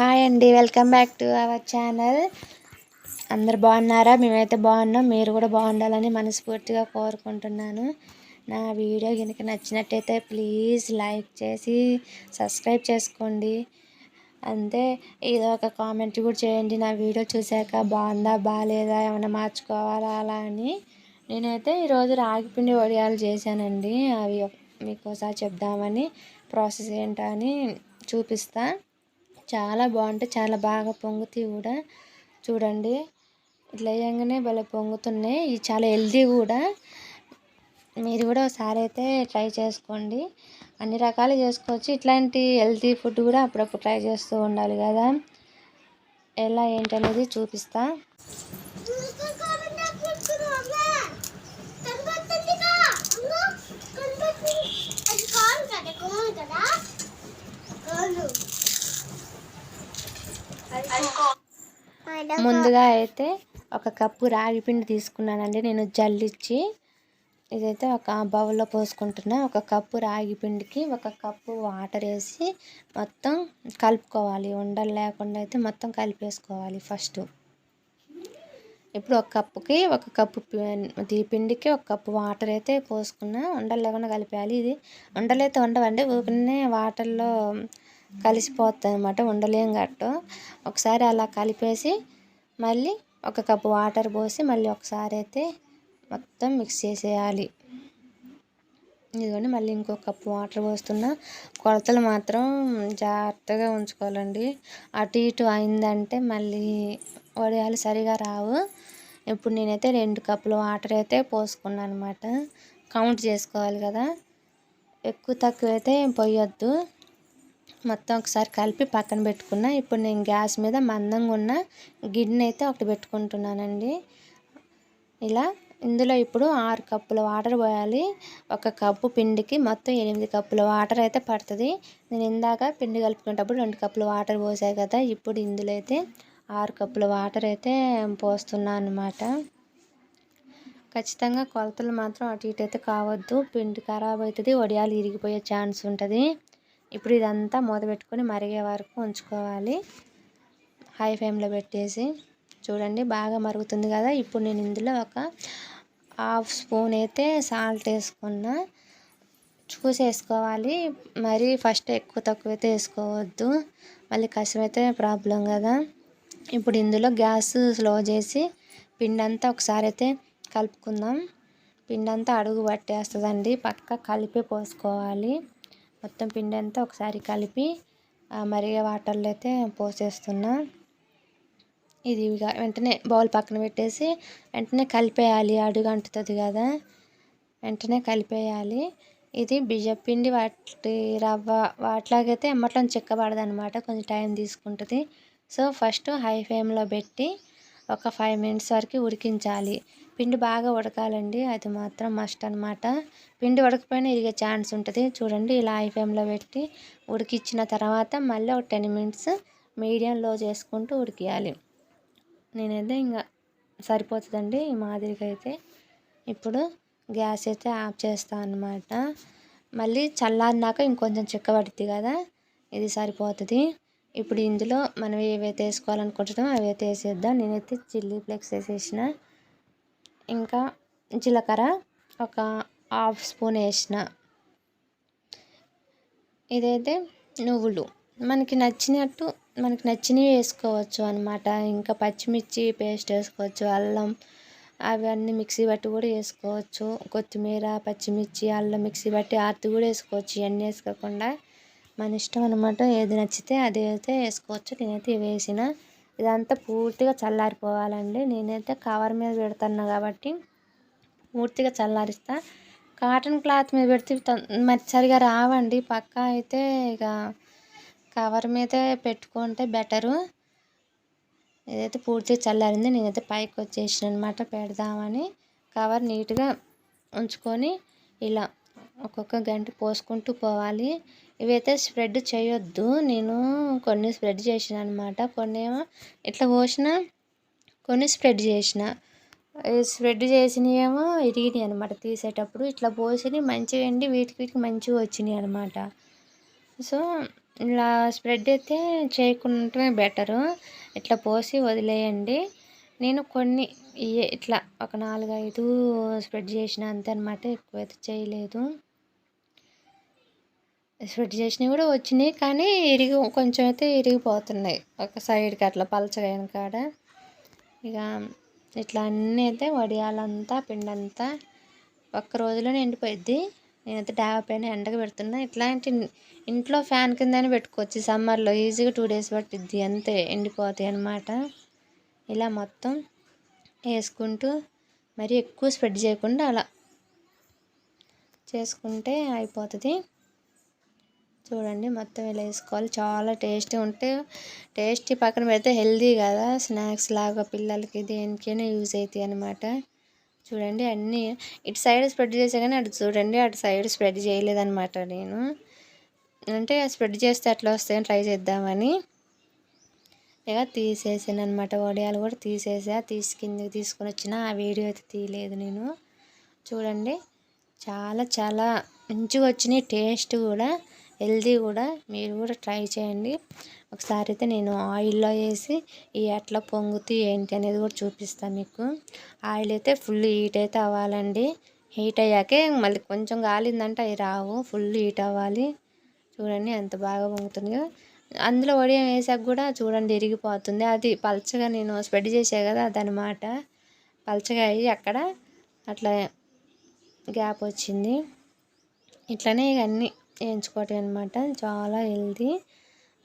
Hi అండి welcome back to our channel. అందరు బాగున్నారా? మేమైతే బాగున్నాం. మీరు కూడా బాగుండాలని మనస్ఫూర్తిగా కోరుకుంటున్నాను. నా వీడియో కనుక నచ్చినట్టయితే ప్లీజ్ లైక్ చేసి సబ్స్క్రైబ్ చేసుకోండి. అంతే ఏదో ఒక కామెంట్ కూడా చేయండి. నా వీడియో చూశాక బాగుందా బాగాలేదా ఏమైనా మార్చుకోవాలా అలా అని. నేనైతే ఈరోజు రాగిపిండి వడియాలు చేశానండి. అవి మీకు ఒకసారి చెప్దామని ప్రాసెస్ ఏంటో అని చాలా బాగుంటాయి చాలా బాగా పొంగుతాయి కూడా. చూడండి. ఇట్లా వేయంగానే భలే పొంగుతున్నాయి. ఇవి చాలా హెల్దీ కూడా. మీరు కూడా ఒకసారి అయితే ట్రై చేసుకోండి. అన్ని రకాలు చేసుకోవచ్చు. ఇట్లాంటి హెల్తీ ఫుడ్ కూడా అప్పుడప్పుడు ట్రై చేస్తూ ఉండాలి కదా. ఎలా ఏంటనేది చూపిస్తా. ముందుగా అయితే ఒక కప్పు రాగి పిండి తీసుకున్నానండి. నేను జల్లిచ్చి ఇదైతే ఒక బౌల్లో పోసుకుంటున్నా. ఒక కప్పు రాగి పిండికి ఒక కప్పు వాటర్ వేసి మొత్తం కలుపుకోవాలి. ఉండలు లేకుండా అయితే మొత్తం కలిపేసుకోవాలి ఫస్ట్. ఇప్పుడు ఒక కప్పుకి ఒక కప్పు పిండికి ఒక కప్పు వాటర్ అయితే పోసుకున్నా ఉండలు లేకుండా కలిపేయాలి. ఇది ఉండలు అయితే ఉండవండి. ఊరికనే వాటర్లో కలిసిపోతుంది అనమాట ఉండలేం గట్టు. ఒకసారి అలా కలిపేసి మళ్ళీ ఒక కప్పు వాటర్ పోసి మళ్ళీ ఒకసారి అయితే మొత్తం మిక్స్ చేసేయాలి. ఇదిగోండి మళ్ళీ ఇంకో కప్పు వాటర్ పోస్తున్నా. కొలతలు మాత్రం జాగ్రత్తగా ఉంచుకోవాలండి. అటు ఇటు అయిందంటే మళ్ళీ వడియాలు సరిగా రావు. ఇప్పుడు నేనైతే రెండు కప్పులు వాటర్ అయితే పోసుకున్నాను అనమాట కౌంట్ చేసుకోవాలి కదా. ఎక్కువ తక్కువ అయితే పోయొద్దు. మొత్తం ఒకసారి కలిపి పక్కన పెట్టుకున్నా. ఇప్పుడు నేను గ్యాస్ మీద మందంగా ఉన్న గిన్నె అయితే ఒకటి పెట్టుకుంటున్నానండి. ఇలా ఇందులో ఇప్పుడు ఆరు కప్పుల వాటర్ పోయాలి. ఒక కప్పు పిండికి మొత్తం ఎనిమిది కప్పుల వాటర్ అయితే పడుతుంది. నేను ఇందాక పిండి కలుపుకునేటప్పుడు రెండు కప్పుల వాటర్ పోసాయి కదా ఇప్పుడు ఇందులో అయితే ఆరు కప్పుల వాటర్ అయితే పోస్తున్నాను అనమాట ఖచ్చితంగా కొలతలు మాత్రం అటు ఇటు అయితే కావద్దు. పిండి ఖరాబ్ అవుతుంది వడియాలు ఇరిగిపోయే ఛాన్స్ ఉంటుంది. ఇప్పుడు ఇదంతా మూత పెట్టుకొని మరిగే వరకు ఉంచుకోవాలి. హై ఫ్లేమ్లో పెట్టేసి చూడండి బాగా మరుగుతుంది కదా. ఇప్పుడు నేను ఇందులో ఒక హాఫ్ స్పూన్ అయితే సాల్ట్ వేసుకున్నా. చూసి వేసుకోవాలి మరి ఫస్ట్ ఎక్కువ తక్కువ అయితే వేసుకోవద్దు. మళ్ళీ కష్టమైతే ప్రాబ్లం కదా. ఇప్పుడు ఇందులో గ్యాస్ స్లో చేసి పిండి అంతా ఒకసారి అయితే కలుపుకుందాం. పిండి అంతా అడుగు పట్టేస్తుందండి. పక్క కలిపి పోసుకోవాలి. మొత్తం పిండి అంతా ఒకసారి కలిపి మరిగే వాటర్లో అయితే పోసేస్తున్నా. ఇది వెంటనే బౌల్ పక్కన పెట్టేసి వెంటనే కలిపేయాలి అడుగు అంటుతుంది కదా. వెంటనే కలిపేయాలి. ఇది బియ్యం పిండి వాటి రవ్వ వాటిలాగైతే ఎమ్మట్లో చెక్కబడదు అనమాట కొంచెం టైం తీసుకుంటుంది. సో ఫస్ట్ హై ఫ్లేమ్లో పెట్టి ఒక ఫైవ్ మినిట్స్ వరకు ఉడికించాలి. పిండి బాగా ఉడకాలండి. అది మాత్రం మస్ట్ అనమాట పిండి ఉడకపోయినా ఇరిగే ఛాన్స్ ఉంటుంది. చూడండి ఇలా హై ఫ్లేమ్లో పెట్టి ఉడికిచ్చిన తర్వాత మళ్ళీ ఒక టెన్ మినిట్స్ మీడియం లో చేసుకుంటూ ఉడికియాలి. నేనైతే ఇంకా సరిపోతుందండి ఈ మాదిరిగా అయితే ఇప్పుడు గ్యాస్ అయితే ఆఫ్ చేస్తాను అనమాట మళ్ళీ చల్లారినాక ఇంకొంచెం చిక్కబడుద్ది కదా ఇది సరిపోతుంది. ఇప్పుడు ఇందులో మనం ఏవైతే వేసుకోవాలనుకుంటున్నామో అవి అయితే వేసేద్దాం. నేనైతే చిల్లీ ఫ్లేక్స్ వేసేసిన. ఇంకా జీలకర్ర ఒక హాఫ్ స్పూన్ వేసిన. ఇదైతే నువ్వులు. మనకి నచ్చినట్టు మనకి నచ్చినవి వేసుకోవచ్చు అనమాట ఇంకా పచ్చిమిర్చి పేస్ట్ వేసుకోవచ్చు అల్లం అవన్నీ మిక్సీ బట్టి కూడా వేసుకోవచ్చు. కొత్తిమీర పచ్చిమిర్చి అల్లం మిక్సీ బట్టి అరటి కూడా వేసుకోవచ్చు. ఇవన్నీ వేసుకోకుండా మన ఇష్టం అనమాట ఏది నచ్చితే అది అయితే వేసుకోవచ్చు. నేనైతే ఇవి వేసిన. ఇదంతా పూర్తిగా చల్లారిపోవాలండి. నేనైతే కవర్ మీద పెడుతున్నా కాబట్టి పూర్తిగా చల్లారిస్తా. కాటన్ క్లాత్ మీద పెడితే మరి సరిగా రావండి. పక్క అయితే ఇక కవర్ మీదే పెట్టుకుంటే బెటరు. ఇదైతే పూర్తిగా చల్లారింది. నేనైతే పైకి వచ్చేసిన అనమాట పెడదామని. కవర్ నీట్గా ఉంచుకొని ఇలా ఒక్కొక్క గంట పోసుకుంటూ పోవాలి. ఇవైతే స్ప్రెడ్ చేయొద్దు. నేను కొన్ని స్ప్రెడ్ చేసిన అనమాట కొన్ని ఏమో ఇట్లా పోసిన? కొన్ని స్ప్రెడ్ చేసిన. స్ప్రెడ్ చేసినవి ఏమో ఇరిగినాయి అనమాట తీసేటప్పుడు. ఇట్లా పోసినవి మంచిగా ఎండి వీటికి వీటికి మంచిగా వచ్చినాయి అనమాట సో ఇలా స్ప్రెడ్ అయితే చేయకుండా బెటరు. ఇట్లా పోసి వదిలేయండి. నేను కొన్ని ఇట్లా ఒక నాలుగు ఐదు స్ప్రెడ్ చేసిన అంతే అనమాట ఎక్కువైతే చేయలేదు. స్ప్రెడ్ చేసినవి కూడా వచ్చినాయి కానీ ఇరిగి కొంచెం అయితే ఇరిగిపోతున్నాయి. ఒక సైడ్కి అట్లా పలచగైన కాడ. ఇక ఇట్లా అన్నీ అయితే వడియాలంతా పిండంతా ఒక్క రోజులోనే ఎండిపోయిద్ది. నేనైతే డాబా పైన ఎండకు పెడుతున్నా. ఇట్లాంటి ఇంట్లో ఫ్యాన్ కిందనే పెట్టుకోవచ్చు. సమ్మర్లో ఈజీగా టూ డేస్ పట్టిద్ది. అంతే ఎండిపోతాయి అన్నమాట. ఇలా మొత్తం వేసుకుంటూ మరి ఎక్కువ స్ప్రెడ్ చేయకుండా అలా చేసుకుంటే అయిపోతుంది. చూడండి మొత్తం ఇలా వేసుకోవాలి. చాలా టేస్టీ ఉంటే టేస్టీ పక్కన పెడితే హెల్దీ కదా. స్నాక్స్ లాగా పిల్లలకి దేనికైనా యూజ్ అవుతాయి అనమాట చూడండి అన్నీ ఇటు సైడ్ స్ప్రెడ్ చేసా కానీ అటు చూడండి అటు సైడ్ స్ప్రెడ్ చేయలేదన్నమాట నేను. అంటే స్ప్రెడ్ చేస్తే అట్లా వస్తాయని ట్రై చేద్దామని. ఇక తీసేసాను అనమాట వడియాలు కూడా తీసేసా. తీసి కిందకి తీసుకొని వచ్చిన ఆ వీడియో అయితే తీయలేదు నేను. చూడండి చాలా చాలా మంచిగా వచ్చినాయి టేస్ట్ కూడా. హెల్దీ కూడా మీరు కూడా ట్రై చేయండి. ఒకసారి అయితే నేను ఆయిల్లో వేసి ఈ ఎట్లా పొంగుతీ ఏంటి అనేది కూడా చూపిస్తాను మీకు. ఆయిల్ అయితే ఫుల్ హీట్ అయితే అవ్వాలండి. హీట్ అయ్యాకే మళ్ళీ కొంచెం గాలిందంటే అవి రావు. ఫుల్ హీట్ అవ్వాలి. చూడండి ఎంత బాగా పొంగుతుందో. అందులో వడియం వేసాక కూడా చూడండి ఇరిగిపోతుంది అది పలచగా నేను స్ప్రెడ్ చేసా కదా అదనమాట. పలచగా అయ్యి అక్కడ అట్లా గ్యాప్ వచ్చింది. ఇట్లనే ఇక అన్నీ వేయించుకోవటం అనమాట చాలా హెల్తీ.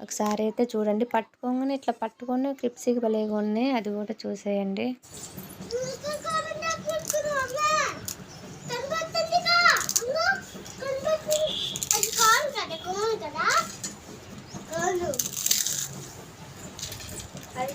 ఒకసారి అయితే చూడండి. పట్టుకోగానే ఇట్లా పట్టుకొని క్లిప్స్కి భలేగా ఉన్నాయి. అది కూడా చూసేయండి. అది